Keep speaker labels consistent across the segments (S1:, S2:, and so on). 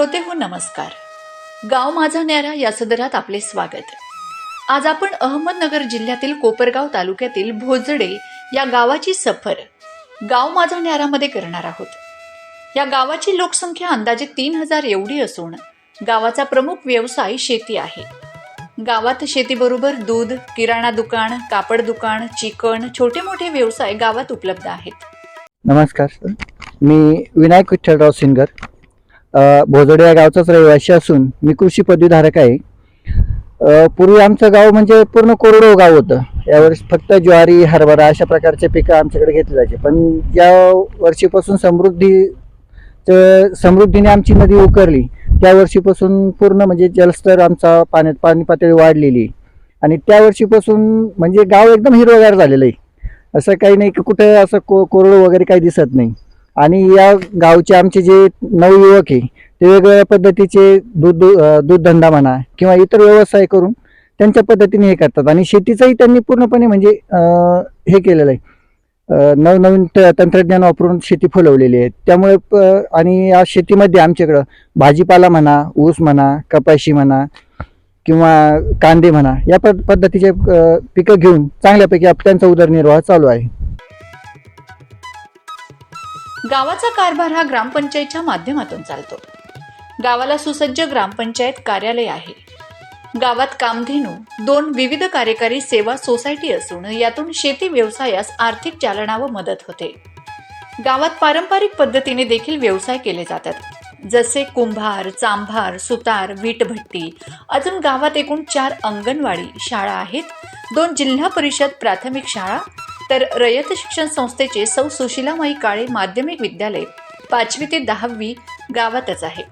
S1: श्रोते हो नमस्कार. गाव माझा न्यारा या सदरात आपले स्वागत. आज आपण अहमदनगर जिल्ह्यातील कोपरगाव तालुक्यातील भोजडे या गावाची सफर गाव माझा न्यारामध्ये करणार आहोत. या गावाची लोकसंख्या अंदाजे तीन हजार एवढी असून गावाचा प्रमुख व्यवसाय शेती आहे. गावात शेतीबरोबर दूध किराणा दुकान कापड दुकान चिकन छोटे मोठे व्यवसाय गावात उपलब्ध आहेत.
S2: नमस्कार सर. मी विनायक विठ्ठलराव सिंगर. भोजडे या गावचाच रहिवासी असून मी कृषी पदवीधारक आहे. पूर्वी आमचं गाव म्हणजे पूर्ण कोरडो गाव होतं. यावर्षी फक्त ज्वारी हरभरा अशा प्रकारचे पिकं आमच्याकडे घेतले जायचे. पण ज्या वर्षीपासून समृद्धी समृद्धीने आमची नदी उकरली. त्या वर्षीपासून पूर्ण म्हणजे जलस्तर आमचा पाण्यात पाणी पातळी वाढलेली. आणि त्या वर्षीपासून म्हणजे गाव एकदम हिरवगार झालेलं आहे. असं काही नाही की कुठं असं को कोरडं वगैरे काही दिसत नाही. आणि या गावचे आमचे जे नवयुवक आहे ते वेगवेगळ्या पद्धतीचे दूध अं, दूधधंदा म्हणा किंवा इतर व्यवसाय करून त्यांच्या पद्धतीने हे करतात. आणि शेतीचंही त्यांनी पूर्णपणे म्हणजे हे केलेलं आहे. नवनवीन त- तंत्रज्ञान वापरून शेती फुलवलेली आहे. त्यामुळे प- आणि या शेतीमध्ये आमच्याकडं भाजीपाला म्हणा ऊस म्हणा कपाशी म्हणा किंवा कांदे म्हणा या पद्धतीचे पिकं घेऊन चांगल्यापैकी आप- त्यांचा उदरनिर्वाह चालू आहे.
S1: गावाचा कारभार हा ग्रामपंचायतच्या माध्यमातून चालतो. गावाला सुसज्ज ग्रामपंचायत कार्यालय आहे. गावात कामधेनू दोन विविध कार्यकारी सेवा सोसायटी असून यातून शेती व्यवसायास आर्थिक चालना व मदत होते. गावात पारंपरिक पद्धतीने देखील व्यवसाय केले जातात. जसे कुंभार चांभार सुतार वीटभट्टी अजून गावात एकूण चार अंगणवाडी शाळा आहेत दोन जिल्हा परिषद प्राथमिक शाळा तर रयत शिक्षण संस्थेचे सौ सुशिलामाई काळे माध्यमिक विद्यालय पाचवी ते दहावी गावातच आहे.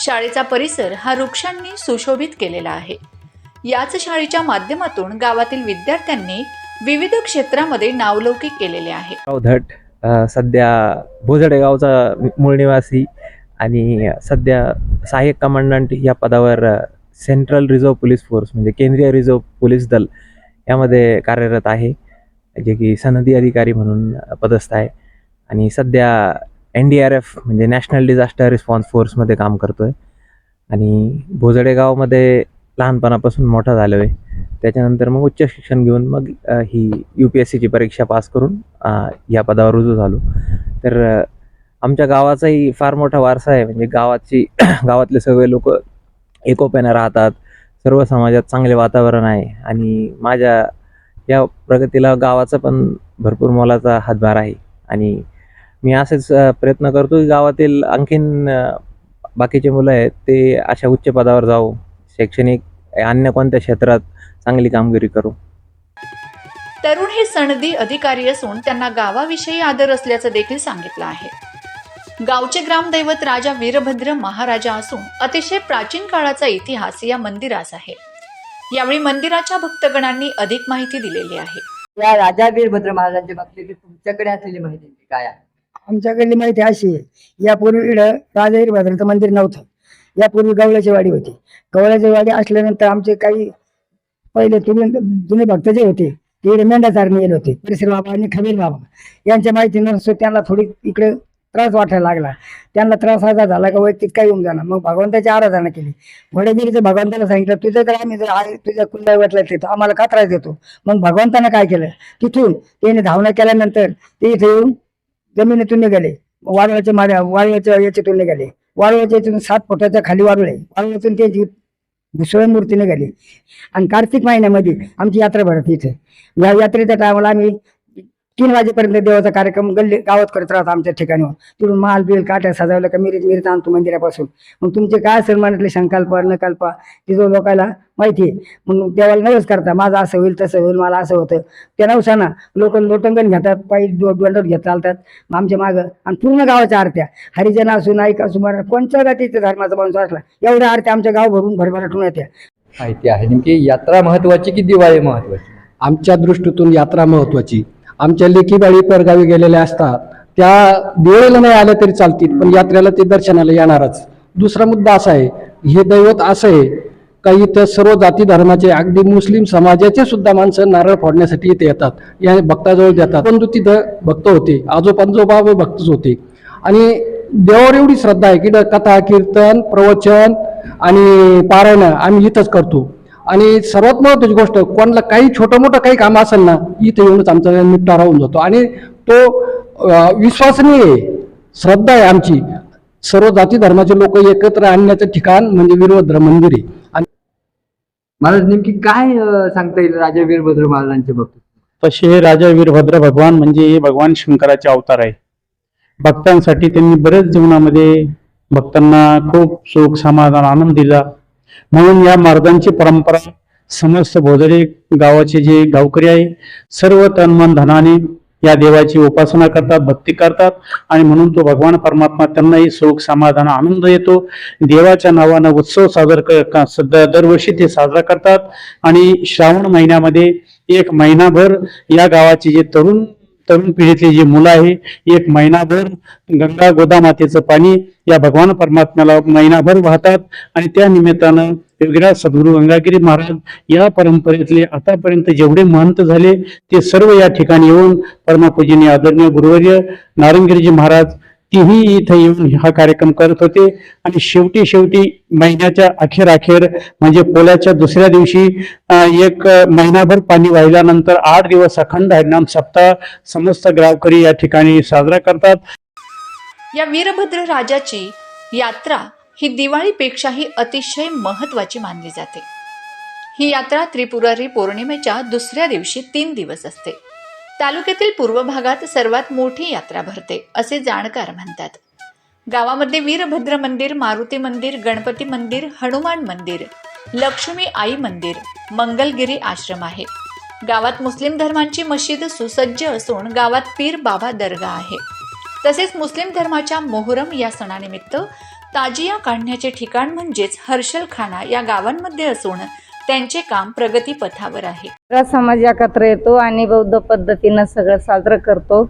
S1: शाळेचा परिसर हा वृक्षांनी सुशोभित केलेला आहे. याच शाळेच्या माध्यमातून गावातील विद्यार्थ्यांनी विविध क्षेत्रामध्ये नावलौकिक केलेले आहे.
S3: गावधट सध्या भोजडे गावचा मूळ निवासी आणि सध्या सहाय्यक कमांडंट या पदावर सेंट्रल रिझर्व्ह पोलीस फोर्स म्हणजे केंद्रीय रिझर्व्ह पोलीस दल यामध्ये कार्यरत आहे. जे की सनदी अधिकारी म्हणून पदस्थ आहे. आणि सध्या एन डी आर एफ म्हणजे नॅशनल डिझास्टर रिस्पॉन्स फोर्समध्ये काम करतो आहे आणि भोजडे गावामध्ये लहानपणापासून मोठा झालो आहे त्याच्यानंतर मग उच्च शिक्षण घेऊन मग ही यू पी एस सीची परीक्षा पास करून या पदावर रुजू झालो. तर आमच्या गावाचाही फार मोठा वारसा आहे. म्हणजे गावाची गावातले सगळे लोक एकोप्यानं राहतात. सर्व समाजात चांगले वातावरण आहे. आणि माझ्या या प्रगतीला गावाचा पण भरपूर मोलाचा हातभार आहे. आणि मी असेच प्रयत्न करतो की गावातील आणखीन बाकीचे मुलं आहेत ते अशा उच्च पदावर जाऊ शैक्षणिक अन्य कोणत्या क्षेत्रात चांगली कामगिरी करू.
S1: तरुण हे सनदी अधिकारी असून त्यांना गावाविषयी आदर असल्याचं देखील सांगितलं आहे. गावचे ग्रामदैवत राजा वीरभद्र महाराजा असून अतिशय प्राचीन काळाचा इतिहास या मंदिरास आहे. यावेळी मंदिराच्या भक्तगणांनी अधिक माहिती दिलेली आहे.
S4: या राजा वीरभद्र महाराजांच्या बाबतीत तुमच्याकडे असलेली माहिती काय आहे?
S5: आमच्याकडली माहिती अशी आहे यापूर्वी इकडं राजा वीरभद्राचं मंदिर नव्हतं. यापूर्वी गवळ्याची वाडी होती. गवळ्याची वाडी असल्यानंतर आमचे काही पहिले जुने जुने भक्त जे होते ते इकडे मेंढा चारणी येत होते. परिसर बाबा आणि खबीर बाबा. यांच्या माहितीनुसार त्यांना थोडी इकडे त्रास वाटायला लागला. त्यांना त्रास असा झाला का वैयक्तिक काही होऊन जाणार. मग भगवंताची आराधना केली. घोडेगिरीचं भगवंताला सांगितलं तुझं तर आम्ही जर तुझ्या कुल्ला तिथं आम्हाला का त्रास देतो? मग भगवंतानं काय केलं? तिथून त्याने धावणं केल्यानंतर ते इथे येऊन जमिनीतून निघाले. वारुळाच्या माऱ्या वारुळाच्या याच्यातून निघाले. वारुळाच्या याच्यातून सात फुटाच्या खाली वारुळे. वारुळातून त्यांची भुसळ मूर्ती निघाली. आणि कार्तिक महिन्यामध्ये आमची यात्रा भरते इथे. या यात्रेच्या टायमाला आम्ही तीन वाजेपर्यंत देवाचा कार्यक्रम गल्ली गावात करत राहतो आमच्या ठिकाणी. तिथून माल बिल काट्या सजवलं का मिरीत मिरीत आणतो मंदिरापासून. मग तुमचे काय असेल मनातले संकल्प नकल्प तिथं लोकांना माहिती आहे. मग देवाला नवस करता माझं असं होईल तसं होईल मला असं होतं. त्या नवसाना लोक लोटंगण घेतात पायी दो- दोंडत घेत चालतात. मग आमच्या मागं आणि पूर्ण गावाच्या आरत्या. हरिजन असू नाईक असू मराठा कोणत्या जातीच्या धर्माचा माणूस असला एवढ्या आरत्या आमच्या गाव भरून भरभराटून येत्या.
S6: माहिती आहे नेमकी यात्रा महत्वाची की दिवाळी महत्वाची?
S7: आमच्या दृष्टीतून यात्रा महत्वाची. आमच्या लेखी बाळी परगावी गेलेल्या असतात. त्या देवळेला नाही आल्या तरी चालतील पण यात्रेला ते दर्शनाला येणारच. दुसरा मुद्दा असा आहे हे दैवत असं आहे का इथं सर्व जाती धर्माचे अगदी मुस्लिम समाजाचे सुद्धा माणसं नारळ फोडण्यासाठी इथे येतात. या भक्ताजवळ देतात परंतु तिथं भक्त होते आजोपंजोबा व भक्तच होते. आणि देवावर एवढी श्रद्धा आहे की कथा कीर्तन प्रवचन आणि पारायण आम्ही इथंच करतो. आणि सर्वात महत्वाची गोष्ट कोणाला काही छोटं मोठं काही काम असेल ना इथं येऊनच आमचा निपटारा होऊन जातो. आणि तो विश्वसनीय आहे. श्रद्धा आहे आमची. सर्व जाती धर्माचे लोक एकत्र आणण्याचं ठिकाण म्हणजे वीरभद्र मंदिर आहे. आणि
S4: महाराज नेमकी काय सांगता येईल राजा वीरभद्र महाराजांच्या बाबतीत?
S8: तसे हे राजा वीरभद्र भगवान म्हणजे हे भगवान शंकराचे अवतार आहे. भक्तांसाठी त्यांनी बरेच जीवनामध्ये भक्तांना खूप सुख समाधान आनंद दिला. म्हणून या मार्गांची परंपरा समस्त भोजडे गावाचे जे गावकरी आहे सर्व तनमन धनाने या देवाची उपासना करतात भक्ती करतात आणि म्हणून तो भगवान परमात्मा त्यांनाही सुख समाधान आनंद येतो देवाच्या नावानं उत्सव साजर सध्या दरवर्षी ते साजरा करतात. आणि श्रावण महिन्यामध्ये एक महिनाभर या गावाचे जे तरुण तरुण पिढीतली जी मुलं आहे एक महिनाभर गंगा गोदामातेचं पाणी या भगवान परमात्म्याला महिनाभर वाहतात. आणि त्या निमित्तानं वेगळ्या सद्गुरू गंगागिरी महाराज या परंपरेतले आतापर्यंत जेवढे महंत झाले ते सर्व या ठिकाणी येऊन परमापूजीने आदरणीय गुरुवर्य नारंगिरीजी महाराज तीही इथे येऊन हा कार्यक्रम करत होते. आणि शेवटी शेवटी महिन्याच्या अखेर अखेर म्हणजे पोल्याच्या दुसऱ्या दिवशी एक महिनाभर पाणी वाहिल्यानंतर आठ दिवस अखंड हरिनाम सप्ताह समस्त गावकरी या ठिकाणी साजरा करतात.
S1: या वीरभद्र राजाची यात्रा ही दिवाळीपेक्षाही अतिशय महत्वाची मानली जाते. ही यात्रा त्रिपुरारी पौर्णिमेच्या दुसऱ्या दिवशी तीन दिवस असते. तालुक्यातील पूर्व भागात सर्वात मोठी यात्रा भरते असे जाणकार म्हणतात. गावामध्ये वीरभद्र मंदिर मारुती मंदिर गणपती मंदिर हनुमान मंदिर लक्ष्मी आई मंदिर मंगलगिरी आश्रम आहे. गावात मुस्लिम धर्मांची मशीद सुसज्ज असून गावात पीर बाबा दर्गा आहे. तसेच मुस्लिम धर्माच्या मोहरम या सणानिमित्त ताजिया काढण्याचे ठिकाण म्हणजेच हर्षलखाना या गावांमध्ये असून त्यांचे काम प्रगतीपथावर आहे.
S9: सगळा समाज एकत्र येतो आणि बौद्ध पद्धतीनं सगळं साजरं करतो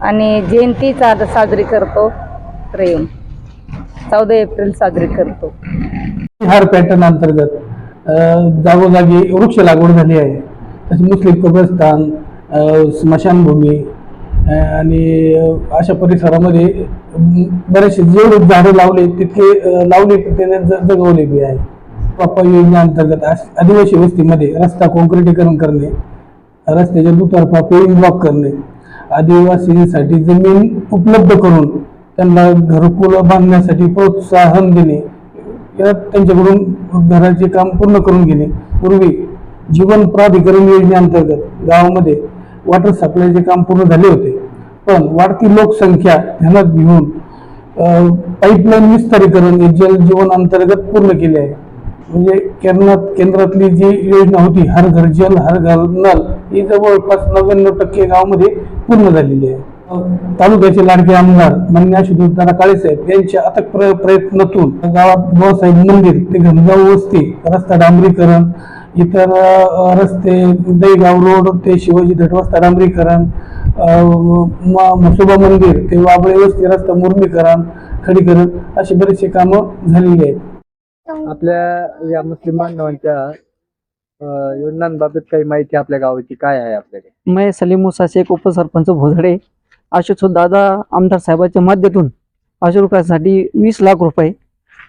S9: आणि जयंती साजरी करतो. प्रेम. चौदा एप्रिल साजरी करतो.
S7: हार पॅटर्न अंतर्गत अं, जागोजागी वृक्ष लागवड झाली आहे. तसे मुस्लिम कब्रस्तान स्मशानभूमी आणि अशा परिसरामध्ये बरेचसे जेवढे झाडे लावले तितके लावले तितके ज- जगवले बी आहे. पप्पा योजना अंतर्गत आदिवासी वस्तीमध्ये रस्ता कॉन्क्रिटीकरण करणे रस्त्याच्या दुतर्फा पेविंग ब्लॉक करणे आदिवासींसाठी जमीन उपलब्ध करून त्यांना घरकुल बांधण्यासाठी प्रोत्साहन देणे या त्यांच्याकडून घराचे काम पूर्ण करून घेणे. पूर्वी जीवन प्राधिकरण योजनेअंतर्गत गावामध्ये वॉटर सप्लायचे काम पूर्ण झाले होते. पण वाढती लोकसंख्या ध्यानात घेऊन पाईपलाईन विस्तारीकरण हे जल जीवन अंतर्गत पूर्ण केले आहे. म्हणजे केंद्रात केंद्रातली जी योजना होती हर घर जल हर घर नल ही जवळपास नव्याण्णव टक्के गावामध्ये पूर्ण झालेली आहे. तालुक्याचे लाडके आमदार मान्य आशुतोष दादा काळेसाहेब यांच्या अथक प्र प्रयत्नातून गावात बाबासाहेब मंदिर ते घनगाव वस्ती रस्ता डांबरीकरण इतर रस्ते दहीगाव रोड ते शिवाजी धटवस्ता डांबरीकरण म्हसोबा मंदिर ते वाबळे वस्ती रस्ता मुर्मीकरण खडीकरण अशी बरीचशी कामं झालेली आहेत.
S4: आपल्या या मुस्लिम बांधवांच्या अं, योजनांबाबत काही माहिती आपल्या गावाची काय आहे आपल्याकडे?
S10: मैं सलीम मुसा शेख उपसरपंच भोजडे. आशुतोष दादा आमदार साहेबांच्या माध्यमातून आशुरुकासाठी वीस लाख रुपये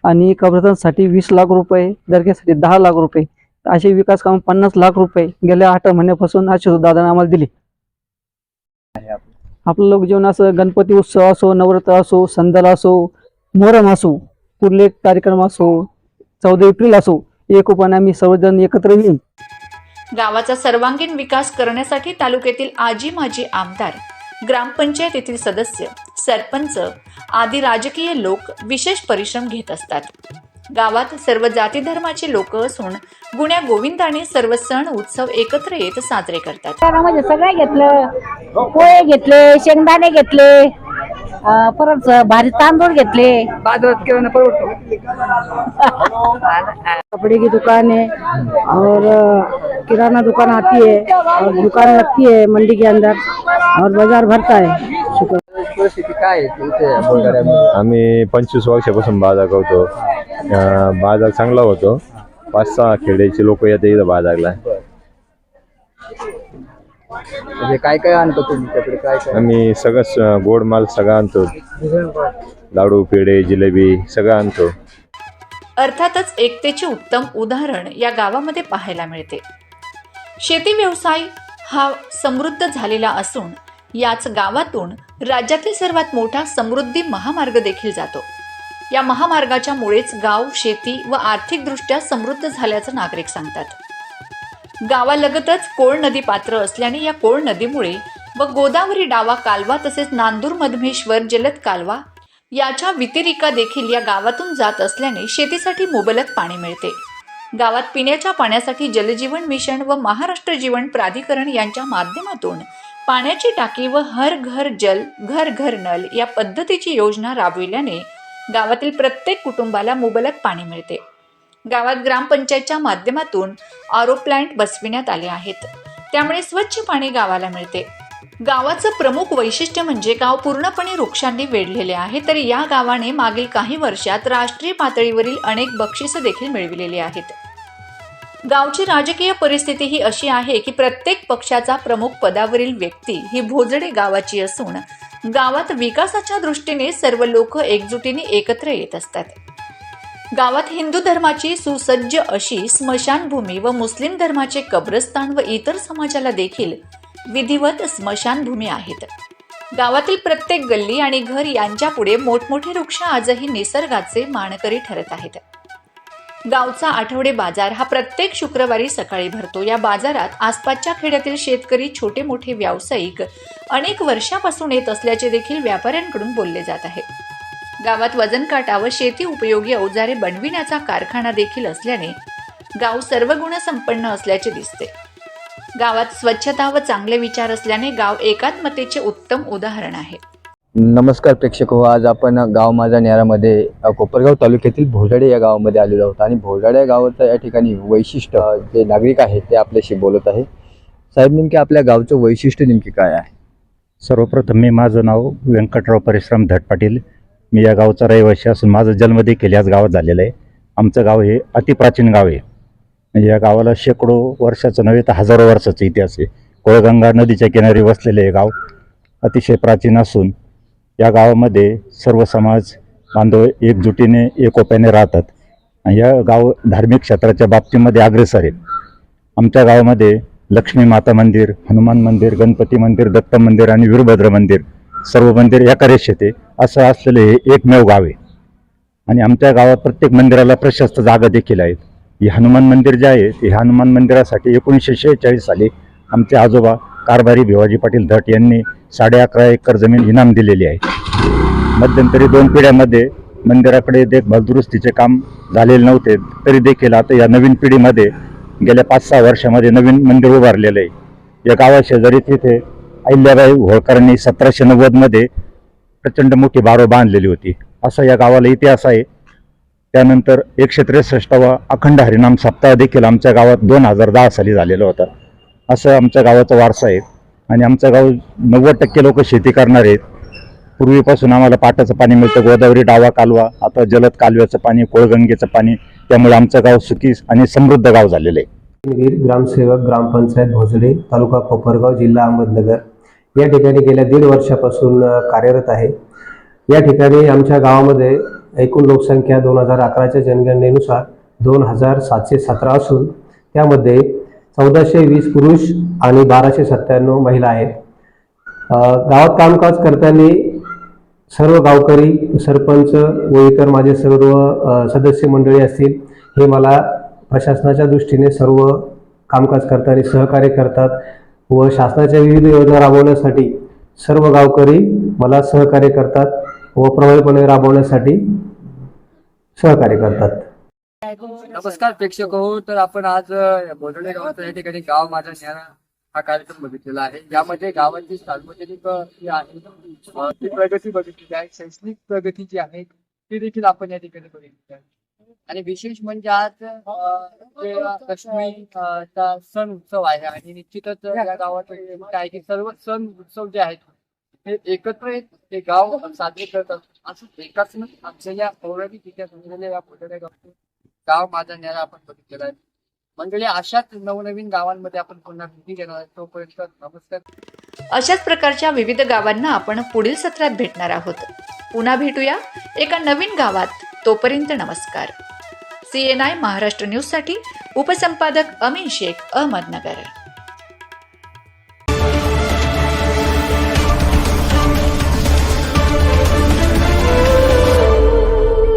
S10: आणि कब्रतांसाठी वीस लाख रुपये दर्ग्यासाठी दहा लाख रुपये असे विकास काम पन्नास लाख रुपये गेल्या आठ महिन्यापासून आशुतोष दादाने आम्हाला दिले. आपलं लोकजीवन असं गणपती उत्सव असो नवरात्र असो संदल असो मोहरम असो कुठले कार्यक्रम असो चौदा एप्रिल असो एकोपाने आम्ही सर्वजण एकत्र येऊन
S1: गावाचा सर्वांगीण विकास करण्यासाठी तालुक्यातील आजी माजी आमदार ग्रामपंचायत येथील सदस्य सरपंच आदी राजकीय लोक विशेष परिश्रम घेत असतात. गावात सर्व जाती धर्माचे लोक असून गुण्या गोविंदाने सर्व सण उत्सव एकत्र येत साजरे करतात.
S9: सगळे घेतलं पोहे घेतले शेंगदाणे घेतले परत भारी तांदूळ घेतले.
S11: बाजारात किराणा परवडतो.
S12: कपड़े की दुकान है और अ, किराना दुकान आती है और दुकान लगती है मंडी के अंदर और बाजार भरता है। शुक्र
S4: परिस्थिती काय आहे
S13: आम्ही पंचवीस वर्षापासून बाजार करतो. बाजार चांगला होतो. पाच सहा खेड्याचे लोक येते इथं बाजारला.
S6: म्हणजे काय काय आणतो तुमच्याकडे काय काय?
S14: आम्ही सगळं गोड माल सगळं आणतो. लाडू पेढे जिलेबी सगळं आणतो.
S1: अर्थातच एकतेचे उत्तम उदाहरण या गावामध्ये पाहायला मिळते. शेती व्यवसाय हा समृद्ध झालेला असून याच गावातून राज्यातील सर्वात मोठा समृद्धी महामार्ग देखील जातो. या महामार्गाच्या मुळेच गाव शेती व आर्थिकदृष्ट्या समृद्ध झाल्याचं नागरिक सांगतात. गावालगतच कोळ नदी पात्र असल्याने या कोळ नदीमुळे व गोदावरी डावा कालवा तसेच नांदूर मधमेश्वर जलद कालवा याच्या व्यतिरिका देखील या गावातून जात असल्याने शेतीसाठी मुबलक पाणी मिळते. गावात पिण्याच्या पाण्यासाठी जलजीवन मिशन व महाराष्ट्र जीवन प्राधिकरण यांच्या माध्यमातून पाण्याची टाकी व हर घर जल घर घर नल या पद्धतीची योजना राबविल्याने गावातील प्रत्येक कुटुंबाला मुबलक पाणी मिळते. गावात ग्रामपंचायतच्या माध्यमातून आरो प्लांट बसविण्यात आले आहेत. त्यामुळे स्वच्छ पाणी गावाला मिळते. गावाचं प्रमुख वैशिष्ट्य म्हणजे गाव पूर्णपणे वृक्षांनी वेढलेले आहे तर या गावाने मागील काही वर्षात राष्ट्रीय पातळीवरील अनेक बक्षिसं देखील मिळविलेली आहेत. गावची राजकीय परिस्थिती ही अशी आहे की प्रत्येक पक्षाचा प्रमुख पदावरील व्यक्ती ही भोजडे गावाची असून गावात विकासाच्या दृष्टीने सर्व लोक एकजुटीने एकत्र येत असतात. गावात हिंदू धर्माची सुसज्ज अशी स्मशानभूमी व मुस्लिम धर्माचे कब्रस्तान व इतर समाजाला देखील विधिवत स्मशानभूमी आहेत. गावातील प्रत्येक गल्ली आणि घर यांच्या पुढे मोठमोठे वृक्ष आजही निसर्गाचे मानकरी ठरत आहेत. गावचा आठवडे बाजार हा प्रत्येक शुक्रवारी सकाळी भरतो. या बाजारात आसपासच्या खेड्यातील शेतकरी छोटे मोठे व्यावसायिक अनेक वर्षापासून येत असल्याचे देखील व्यापाऱ्यांकडून बोलले जात आहे. गावात वजन काटा व शेती उपयोगी अवजारे बनविण्याचा कारखाना देखील असल्याने गाव सर्व गुण संपन्न असल्याचे दिसते. गावात स्वच्छता व चांगले विचार असल्याने गाव एकात्मतेचे उत्तम उदाहरण आहे.
S2: नमस्कार प्रेक्षक हो आज आपण गाव माझा न्यारामध्ये कोपरगाव तालुक्यातील भोजाडे या गावामध्ये आलेलो आहोत. आणि भोजाडे या गावाचं या ठिकाणी वैशिष्ट्य जे नागरिक आहेत ते आपल्याशी बोलत आहे. साहेब नेमके आपल्या गावचं वैशिष्ट्य नेमके काय आहे?
S15: सर्वप्रथम मी माझं नाव व्यंकटराव परिश्रम धट पाटील मी या गावचा रहिवासी असून माझं जन्म देखील याच गावात झालेलं आहे. आमचं गाव हे अतिप्राचीन गाव आहे. म्हणजे या गावाला शेकडो वर्षाचं नव्हे तर हजारो वर्षाचा इतिहास आहे. कोळगंगा नदीच्या किनारी वसलेले हे गाव अतिशय प्राचीन असून या गावामध्ये सर्व समाज बांधव एकजुटीने एकोप्याने राहतात. या गाव धार्मिक क्षेत्राच्या बाबतीमध्ये अग्रेसर आहे आमच्या गावामध्ये लक्ष्मी माता मंदिर हनुमान मंदिर गणपती मंदिर दत्त मंदिर आणि वीरभद्र मंदिर सर्व मंदिर एका रेषेत आहे. असं असलेले हे एकमेव गाव आहे. आणि आमच्या गावात प्रत्येक मंदिराला प्रशस्त जागा देखील आहेत. हे हनुमान मंदिर जे आहे ते हनुमान मंदिरासाठी एकोणीसशे शेहेचाळीस साली आमचे आजोबा कारभारी भिवाजी पाटील धट यांनी साडे अकरा एकर जमीन इनाम दिलेली आहे. मध्यंतरी दोन पिढ्यामध्ये मंदिराकडे देखभाल दुरुस्तीचे काम झालेले नव्हते तरी देखील आता या नवीन पिढीमध्ये गेल्या पाच सहा वर्षामध्ये नवीन मंदिर उभारलेलं आहे. या गावाशेजारी तिथे अहिल्याबाई होळकरांनी सतराशे नव्वदमध्ये प्रचंड मोठी बारव बांधलेली होती. असा या गावाला इतिहास आहे. त्यानंतर एकशे त्रेसष्टावा अखंड हरिनाम सप्ताह देखील आमच्या गावात दोन हजार दहा साली झालेला होता. असं आमच्या गावाचा वारसा आहे. आणि आमचं गाव नव्वद टक्के लोक शेती करणार आहेत. पूर्वीपासून आम्हाला पाटाचं पाणी मिळतं गोदावरी डावा कालवा आता जलद कालव्याचं पाणी कोळगंगेचं पाणी त्यामुळे आमचं गाव सुखी आणि समृद्ध गाव झालेलं आहे.
S8: ग्रामसेवक ग्रामपंचायत भोजडे तालुका कोपरगाव जिल्हा अहमदनगर. या ठिकाणी गेल्या दीड वर्षापासून कार्यरत आहे. या ठिकाणी आमच्या गावामध्ये एकूण लोकसंख्या दोन हजार अकराच्या जनगणनेनुसार दोन हजार सातशे सतरा असून त्यामध्ये चौदाशे वीस पुरुष आणि बाराशे सत्त्याण्णव महिला आहेत. गावात कामकाज करताना सर्व गावकरी सरपंच व इतर माझे सर्व सदस्य मंडळी असतील हे मला प्रशासनाच्या दृष्टीने सर्व कामकाज करताना सहकार्य करतात. व शासनाच्या विविध योजना राबवण्यासाठी सर्व गावकरी मला सहकार्य करतात व प्रभावीपणे राबवण्यासाठी सहकार्य करतात.
S6: नमस्कार प्रेक्षक हो तर आपण आज अ, बोर्डले गावाचा या ठिकाणी गाव माझा न्यारा हा कार्यक्रम बघितलेला आहे. यामध्ये गावाची सार्वजनिक जी आहे ती प्रगती बघितलेली आहे शैक्षणिक प्रगती जी आहे ती देखील आपण या ठिकाणी बघितली आहे. आणि विशेष म्हणजे आज लक्ष्मी चा सण उत्सव आहे आणि निश्चितच या गावात काय आहे की सर्व सण उत्सव जे आहेत हे एकत्र येत हे गाव साजरे करतात असं एकाच आमच्या या पौराणिक इतिहास या मोठ्या गावात गाव माझा न्याय आपण बघितलेला आहे. मंडळी अशाच नवनवीन गावांमध्ये आपण पुन्हा भेटी घेणार आहे तोपर्यंत नमस्कार.
S1: अशाच प्रकारच्या विविध गावांना आपण पुढील सत्रात भेटणार आहोत. पुन्हा भेटूया एका नवीन गावात. तोपर्यंत नमस्कार. सी एन आय महाराष्ट्र न्यूजसाठी उपसंपादक अमीन शेख अहमदनगर.